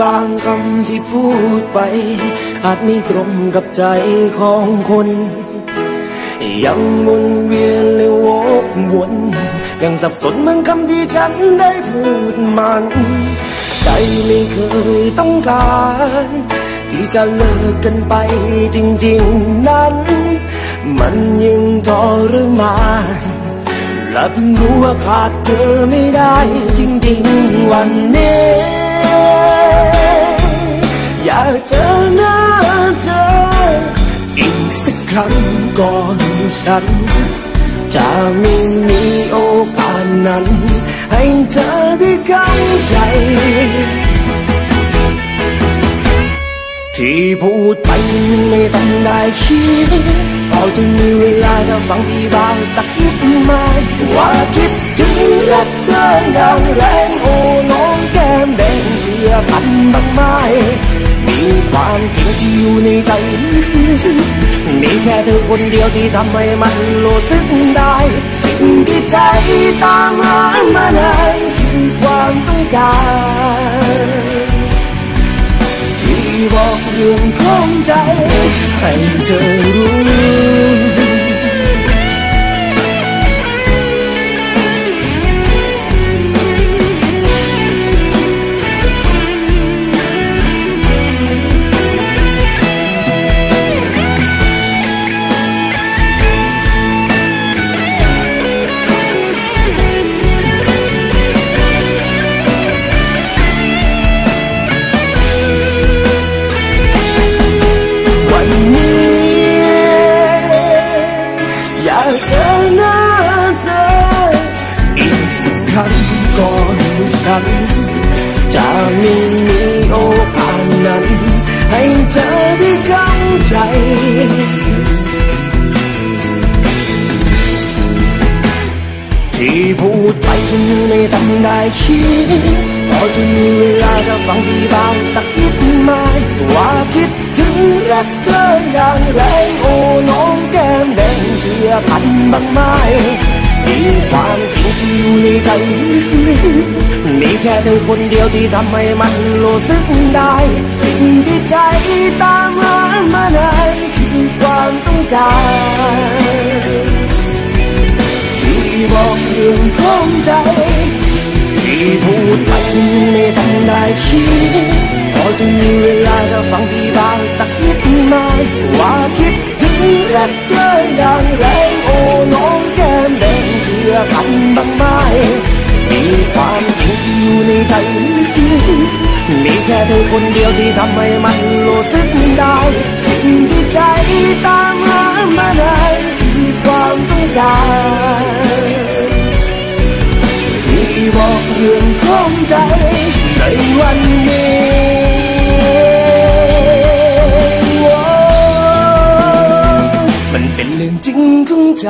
บางคำที่พูดไป อาจไมีตรงกับใจของคน ยังวนเวียนเลยวกวน ยังสับสนเมือคำที่ฉันได้พูดมัน ใจไม่เคยต้องการ ที่จะเลิกกันไปจริง ๆนั้น มันยังทรมานและเพิ่งรู้ว่าขาดเธอไม่ได้จริง ๆ วันนี้ากเจอหน้าเธอ อีกสักครั้งก่อนฉัน จะไม่มีโอกาสนั้น ให้เธอได้เข้าใจ ที่พูดไปยังไม่ต้องได้คิดพอจะมีเวลาจะฟัง ความจริงที่อยู่ในใจ มีแค่เธอคนเดียวที่ทำให้มันรู้สึกได้ สิ่งที่ใจตามหามานานคือความต้องการที่บอกเรื่องของใจ ให้เธอรู้ ครั้งก่อนฉัน จะไม่มีโอกาสนั้น ให้เธอได้เข้าใจ ที่พูดไปฉันไม่ทำได้คิดพอจะมีเวลาจะฟังพี่บ้างสักนิดไหมว่าคิดถึงรักเธออย่างแรงโอ้น้องแก้มแดงเชื่อพันบางไหมมี ความจริงที่อยู่ในใจ มีแค่เธอคนเดียวที่ทำให้มันรู้สึกได้ สิ่งที่ใจตามหามานานคือความต้องการ ที่บอกเรื่องของใจที่พูดไปฉันยังไม่ทันได้คิดพอจะมีเวลาจะฟังพี่บ้างสักนิดไหมว่าคิดถึงรักเธออย่างแร บางไหมมีความจริงที่อยู่ในใจลึกๆมีแค่เธอคนเดียวที่ทำให้มันรู้สึกได้ สิ่งที่ใจตามหามานานคือความต้องการที่บอกเรื่องของใจในวันนี้มันเป็นเรื่องจริงของใจ